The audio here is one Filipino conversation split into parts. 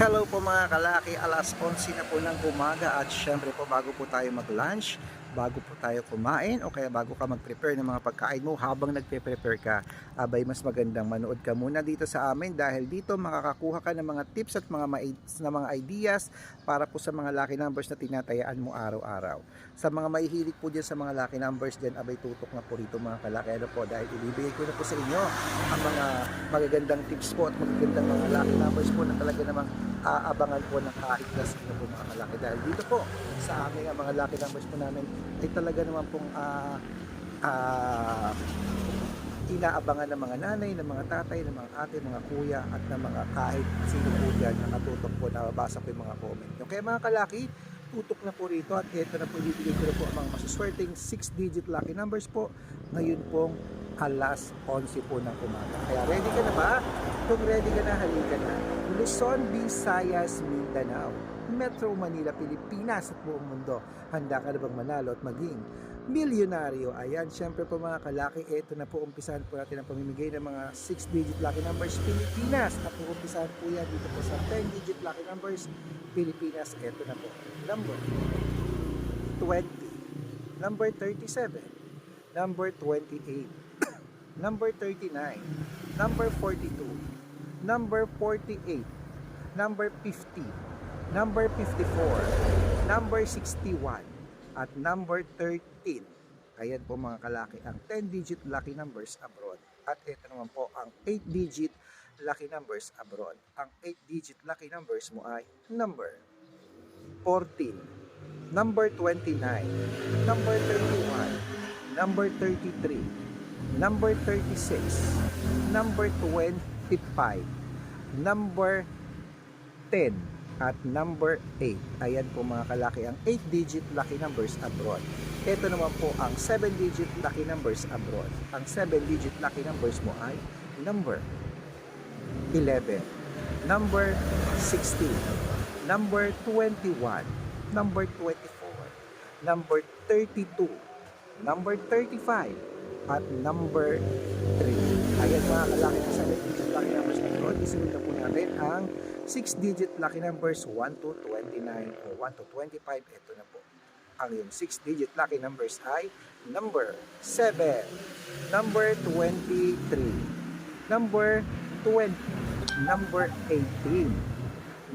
Hello po mga kalaki, alas 11 na po ng umaga at syempre po bago po tayo mag-lunch, bago po tayo kumain o kaya bago ka mag-prepare ng mga pagkain mo habang nagpe-prepare ka, abay mas magandang manood ka muna dito sa amin dahil dito makakakuha ka ng mga tips at mga na mga ideas para po sa mga lucky numbers na tinatayaan mo araw-araw. Sa mga mahihilig po dyan sa mga lucky numbers dyan, abay tutok na po rito mga kalaki. Ano po, dahil ibibigay ko na po sa inyo ang mga magagandang tips po at magagandang mga lucky numbers po na talaga namang aabangan po ng kahit na sino po mga kalaki. Dahil dito po sa aming ah, mga lucky numbers po namin ay talaga naman pong ah, ah, inaabangan ng mga nanay, ng mga tatay, ng mga ate, mga kuya at ng mga kahit sino po dyan na natutok po, nababasa ko yung mga comment nyo. Kaya mga kalaki, tutok na po rito at ito na po ibibigay ko na po ang mga masuswerteng 6-digit lucky numbers po ngayon pong alas 11 po ng umaga. Kaya ready ka na ba? Kung ready ka na, halika na. Luzon, Visayas, Mindanao, Metro Manila, Pilipinas at buong mundo. Handa ka na bang manalo at maging milyonaryo? Ayan, syempre po mga kalaki, ito na po umpisahan po natin ang pamimigay ng mga 6-digit lucky numbers Pilipinas. At umpisahan po yan dito po sa 10-digit lucky numbers Pilipinas. Ito na po. Number 20. Number 37. Number 28. Number 39. Number 42. Number 48. Number 50. Number 54. Number 61. At number 13. Ayan po mga kalaki ang 10-digit lucky numbers abroad. At ito naman po ang 8-digit lucky numbers abroad. Ang 8-digit lucky numbers mo ay number 14, number 29, number 31, number 33, number 36, number 25, number 10, at number 8. Ayan po mga kalaki ang 8-digit lucky numbers abroad. Ito naman po ang 7-digit lucky numbers abroad. Ang 7-digit lucky numbers mo ay number 11, number 16, number 21, number 24, number 32, number 35, at number 3. Ayan mga kalaki na 7-digit lucky numbers abroad. Isunod na po natin ang 6-digit lucky numbers 1 to 29 o 1 to 25. Ito na po. Ang yung 6-digit lucky numbers ay number 7, number 23, number 20, number 18,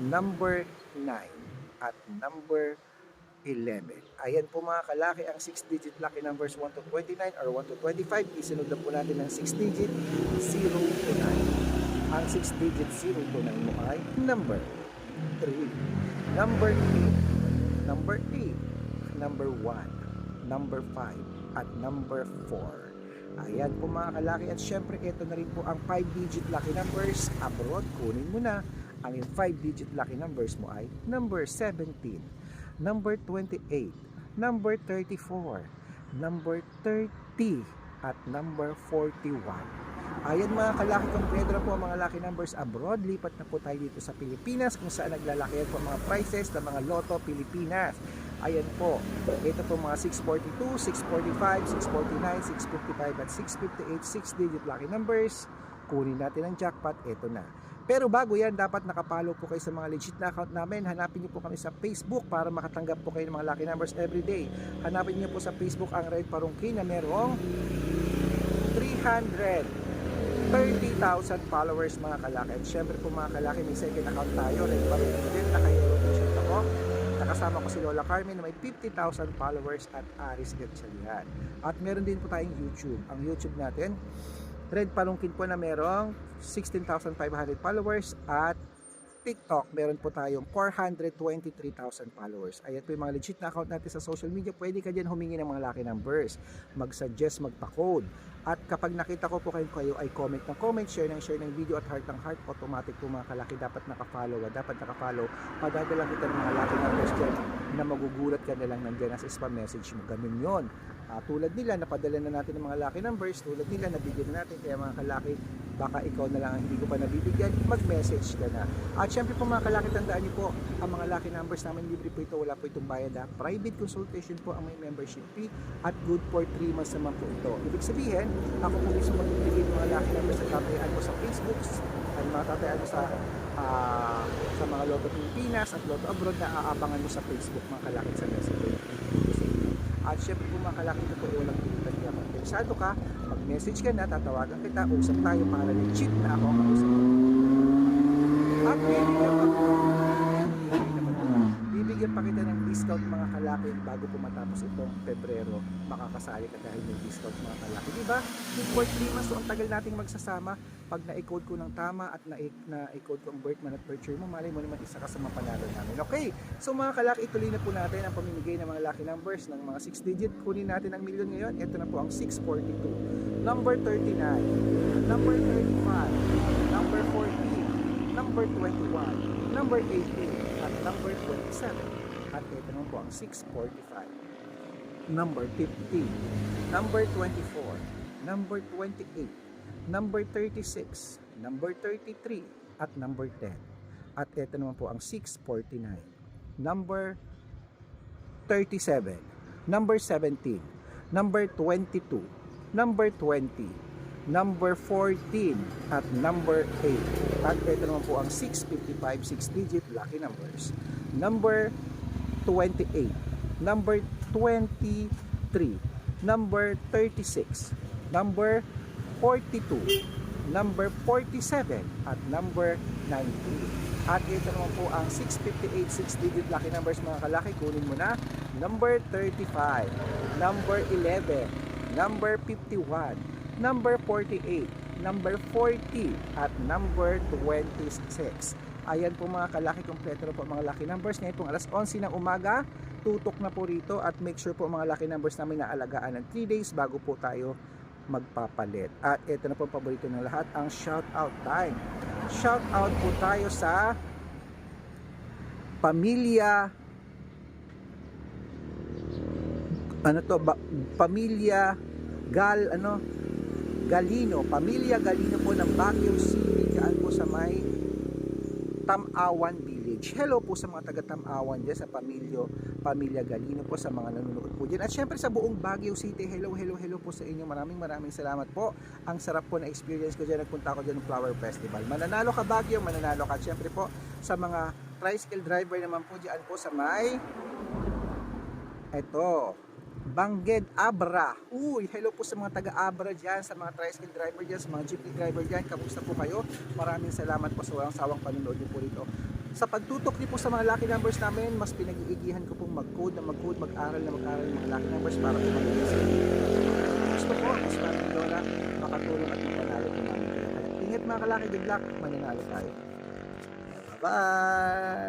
number 9, at number 11. Ayan po mga kalaki ang 6-digit lucky numbers 1 to 29 or 1 to 25. Isunod na po natin ng 6-digit 0 to 9. Ang 6-digit 0 to 9 mo ay number 3, number 8, number 8, number 1, number 5, at number 4. Ayan po mga kalaki at syempre ito na rin po ang 5-digit lucky numbers abroad. Kunin mo na ang 5-digit lucky numbers mo ay number 17, number 28, number 34, number 30, at number 41. Ayan mga kalaki, kompleto na po mga lucky numbers abroad. Lipat na po tayo dito sa Pilipinas kung saan naglalakihan po mga prices ng mga Lotto Pilipinas. Ayan po, ito po mga 642, 645, 649, 655 at 658 6-digit lucky numbers. Kunin natin ang jackpot, ito na. Pero bago yan, dapat nakapalo po kayo sa mga legit na account namin. Hanapin niyo po kami sa Facebook para makatanggap po kayo ng mga lucky numbers every day. Hanapin niyo po sa Facebook ang Red Parungki na merong 300 30,000 followers mga kalaki. At syempre po mga kalaki, may second account tayo. Red Parungki din, naka-Eurovision ako. Nakasama ko si Lola Carmen na may 50,000 followers at Aris Gatchalian. At meron din po tayong YouTube. Ang YouTube natin, Red Palungkin po na merong 16,500 followers at TikTok, meron po tayong 423,000 followers. Ayan po yung mga legit na account natin sa social media. Pwede ka dyan humingi ng mga lucky numbers, mag-suggest, magpa-code. At kapag nakita ko po kayo, kayo ay comment ng comment, share ng share ng video at heart ng heart, automatic po mga kalaki dapat nakafollow. At dapat nakafollow, padadala kita ng mga lucky numbers dyan na magugulat ka na lang nandyan as spam message mo. Ganun yon. Ah, tulad nila, napadala na natin ng mga lucky numbers, tulad nila, nabigyan na natin. Kaya mga kalaki, baka ikaw na lang ang hindi ko pa nabibigyan, mag-message ka na. At syempre po mga kalaki, tandaan niyo po, ang mga lucky numbers namin, libre po ito, wala po itong bayad. Ha? Private consultation po ang may membership fee at good for 3 months naman po ito. Ibig sabihin, ako po mismo magbibigay ng mga lucky numbers sa tatayaan mo sa Facebook, at mga tatayaan mo sa ah, sa mga Lotto Pilipinas at Lotto Abroad na aabangan mo sa Facebook mga kalaki sa messenger. At syempre kung mga kalaki ito po ay walang pilitan kaya kung ka, mag-message ka na, tatawagan kita, usap tayo para legit na ako ang kausap. At bibigyan bibigyan pa kita ng discount mga kalaki bago po matapos itong Pebrero makakasali ka dahil may discount mga kalaki. Di ba? Yung for 3 months so ang tagal nating magsasama. Pag na-code ko ng tama at na-code ko ang month at year mo malay mo naman isa ka sa mga panalo namin. Okay so mga kalaki ituloy na po natin ang pamimigay ng mga lucky numbers ng mga 6 digit kunin natin ang milyon ngayon. Ito na po ang 642 number 39 number 35 number 14 number 21 number 18 at number 27 at ito naman po ang 645 number 15 number 24 number 28 number 36 number 33 at number 10 at ito naman po ang 649 number 37 number 17 number 22 number 20 number 14 at number 8 at ito naman po ang 655 6 digit lucky numbers. Number 28 number 23 number 36 number 42 number 47 at number 19 at ito naman po ang 658 6 digit lucky numbers mga kalaki. Kunin mo na. Number 35 number 11 number 51 number 48, number 40, at number 26. Ayan po mga kalaki, kompleto po mga lucky numbers. Ngayon pong alas 11 ng umaga, tutok na po rito at make sure po mga lucky numbers namin na alagaan ng 3 days bago po tayo magpapalit. At ito na po paborito ng lahat, ang shout out time. Shout out po tayo sa pamilya ano to ba, pamilya Gal ano Galino, pamilya Galino po ng Baguio City, diyan po sa may Tamawan Village. Hello po sa mga taga Tamawan diyan sa pamilyo, pamilya Galino po sa mga nanonood po diyan. At syempre sa buong Baguio City, hello, hello, hello po sa inyo. Maraming maraming salamat po. Ang sarap po na experience ko diyan. Nagpunta ako diyan ng Flower Festival. Mananalo ka Baguio, mananalo ka. Syempre po sa mga tricycle driver naman po diyan po sa may eto, Bangged Abra. Uy, hello po sa mga taga-Abra dyan, sa mga tricycle driver dyan, sa mga jeepney driver dyan. Kamusta po kayo? Maraming salamat po sa walang sawang panonood niyo po rito. Sa pagtutok niyo po sa mga lucky numbers namin, mas pinag-iigihan ko pong mag-code na mag-code, mag-aral na mag-aral ng mga lucky numbers para po mag-iisip. Gusto po, mas maraming lola, makatulong at mapanalo po namin. Ingat mga kalaki, good luck, mananalo tayo. Bye-bye!